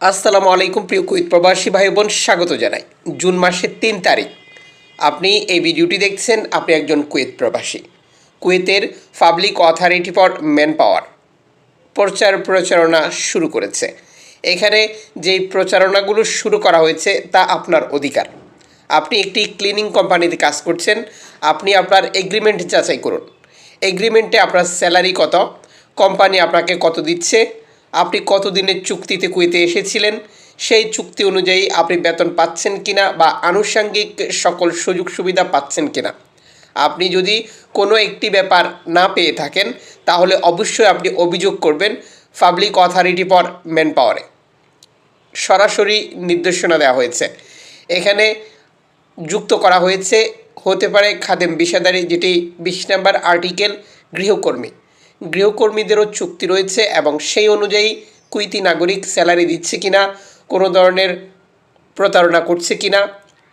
আসসালামু আলাইকুম প্রিয় কুইত প্রবাসী ভাই বোন স্বাগত জানাই। জুন মাসের তিন তারিখ। আপনি এই ভিডিওটি দেখছেন, আপনি একজন কুয়েত প্রবাসী। কুয়েতের public authority for manpower প্রচার প্রচারণা শুরু করেছে। এখানে যেই প্রচারণাগুলো শুরু করা হয়েছে, তা আপনার অধিকার। আপনি একটি ক্লিনিং কোম্পানিতে কাজ করছেন, আপনি আপনার এগ্রিমেন্ট যাচাই করুন। এগ্রিমেন্টে আপনার স্যালারি কত কোম্পানি আপনাকে কত দিচ্ছে আপনি কতদিনের চুক্তিতে কুয়েতে এসেছিলেন? সেই চুক্তি অনুযায়ী আপনি বেতন পাচ্ছেন কিনা বা আনুষঙ্গিক সকল সুযোগ সুবিধা পাচ্ছেন কিনা? আপনি যদি কোনো একটি ব্যাপার না পেয়ে থাকেন, তাহলে অবশ্যই আপনি অভিযোগ করবেন পাবলিক অথরিটি ফর ম্যান পাওয়ারে সরাসরি নির্দেশনা দেওয়া হয়েছে। এখানে যুক্ত করা হয়েছে, হতে পারে খাদেম বিষাদারি, যেটি বিশ নম্বর আর্টিকেল গৃহকর্মী। গৃহকর্মীদেরও চুক্তি রয়েছে এবং সেই অনুযায়ী কুইতি নাগরিক স্যালারি দিচ্ছে কিনা, কোনো ধরনের প্রতারণা করছে কিনা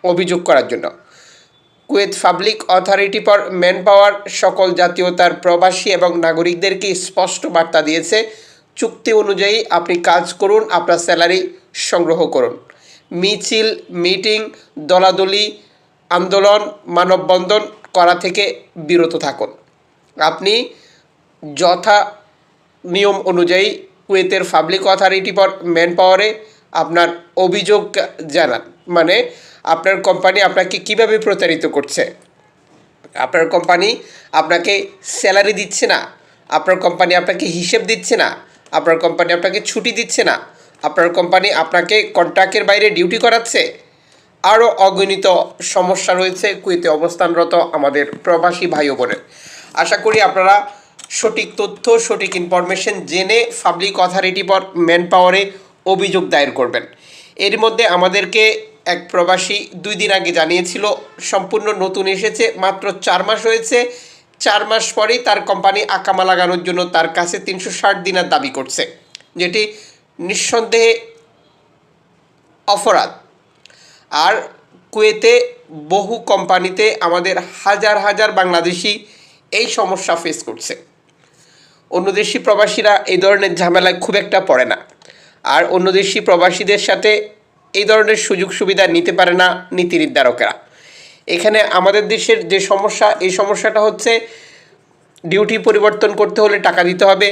অভিযোগ করার জন্য। Kuwait public authority for manpower সকল জাতীয়তার প্রবাসী এবং নাগরিকদেরকে স্পষ্ট বার্তা দিয়েছে, চুক্তি অনুযায়ী আপনি কাজ করুন, আপনার স্যালারি সংগ্রহ করুন। মিছিল, মিটিং, দলাদলি, আন্দোলন, মানববন্ধন করা থেকে বিরত থাকুন। আপনি যথা নিয়ম অনুযায়ী কুয়েতের পাবলিক অথরিটি ফর ম্যান পাওয়ারে আপনার অভিযোগ জানান। মানে আপনার কোম্পানি আপনাকে কীভাবে প্রতারিত করছে? আপনার কোম্পানি আপনাকে স্যালারি দিচ্ছে না? আপনার কোম্পানি আপনাকে হিসেব দিচ্ছে না? আপনার কোম্পানি আপনাকে ছুটি দিচ্ছে না? আপনার কোম্পানি আপনাকে কন্ট্রাক্টের বাইরে ডিউটি করাচ্ছে? আরও অগণিত সমস্যা রয়েছে কুয়েতে অবস্থানরত আমাদের প্রবাসী ভাই বোনের। আশা করি আপনারা সঠিক তথ্য, সঠিক ইনফরমেশন জেনে পাবলিক অথরিটি পর ম্যান পাওয়ারে অভিযোগ দায়ের করবেন। এর মধ্যে আমাদেরকে এক প্রবাসী দুই দিন আগে জানিয়েছিল, সম্পূর্ণ নতুন এসেছে, মাত্র চার মাস হয়েছে। চার মাস পরেই তার কোম্পানি আকামা লাগানোর জন্য তার কাছে তিনশো ষাট দিনার দাবি করছে, যেটি নিঃসন্দেহে অপরাধ। আর কুয়েতে বহু কোম্পানিতে আমাদের হাজার হাজার বাংলাদেশি এই সমস্যা ফেস করছে। অন্য দেশি প্রবাসীরা এই ধরনের ঝামেলায় খুব একটা পড়ে না। আর অন্য দেশি প্রবাসীদের সাথে এই ধরনের সুযোগ সুবিধা নিতে পারে না নীতি নির্ধারকেরা এখানে আমাদের দেশের যে সমস্যা, এই সমস্যাটা হচ্ছে ডিউটি পরিবর্তন করতে হলে টাকা দিতে হবে,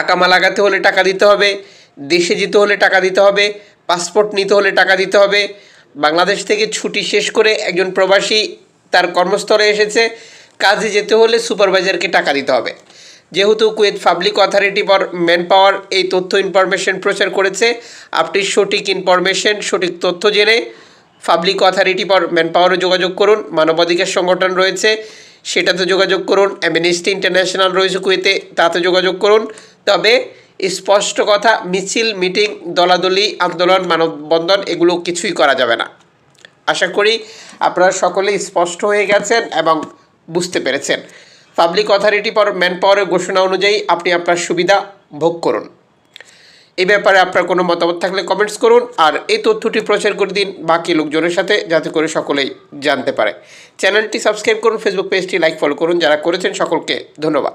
আকামা লাগাতে হলে টাকা দিতে হবে, দেশে যেতে হলে টাকা দিতে হবে, পাসপোর্ট নিতে হলে টাকা দিতে হবে। বাংলাদেশ থেকে ছুটি শেষ করে একজন প্রবাসী তার কর্মস্থলে এসেছে, কাজে যেতে হলে সুপারভাইজারকে টাকা দিতে হবে। যেহেতু Kuwait public authority for manpower এই তথ্য ইনফরমেশন প্রচার করেছে, আপনি সঠিক ইনফরমেশন, সঠিক তথ্য জেনে পাবলিক অথরিটি ফর ম্যান পাওয়ারে যোগাযোগ করুন। মানবাধিকার সংগঠন রয়েছে, সেটাতে যোগাযোগ করুন। অ্যামনেস্টি ইন্টারন্যাশনাল রয়েছে কুয়েতে, তাতে যোগাযোগ করুন। তবে স্পষ্ট কথা, মিছিল, মিটিং, দলাদলি, আন্দোলন, মানববন্ধন, এগুলো কিছুই করা যাবে না। আশা করি আপনারা সকলেই স্পষ্ট হয়ে গেছেন এবং বুঝতে পেরেছেন। পাবলিক অথরিটি ফর ম্যান পাওয়ারের ঘোষণা অনুযায়ী আপনি আপনার সুবিধা ভোগ করুন। এ ব্যাপারে আপনার কোনো মতামত থাকলে কমেন্টস করুন, আর এই তথ্যটি প্রচার করে দিন বাকি লোকজনের সাথে, যাতে করে সকলেই জানতে পারে। চ্যানেলটি সাবস্ক্রাইব করুন ফেসবুক পেজটি লাইক ফলো করুন, যারা করেছেন সকলকে ধন্যবাদ।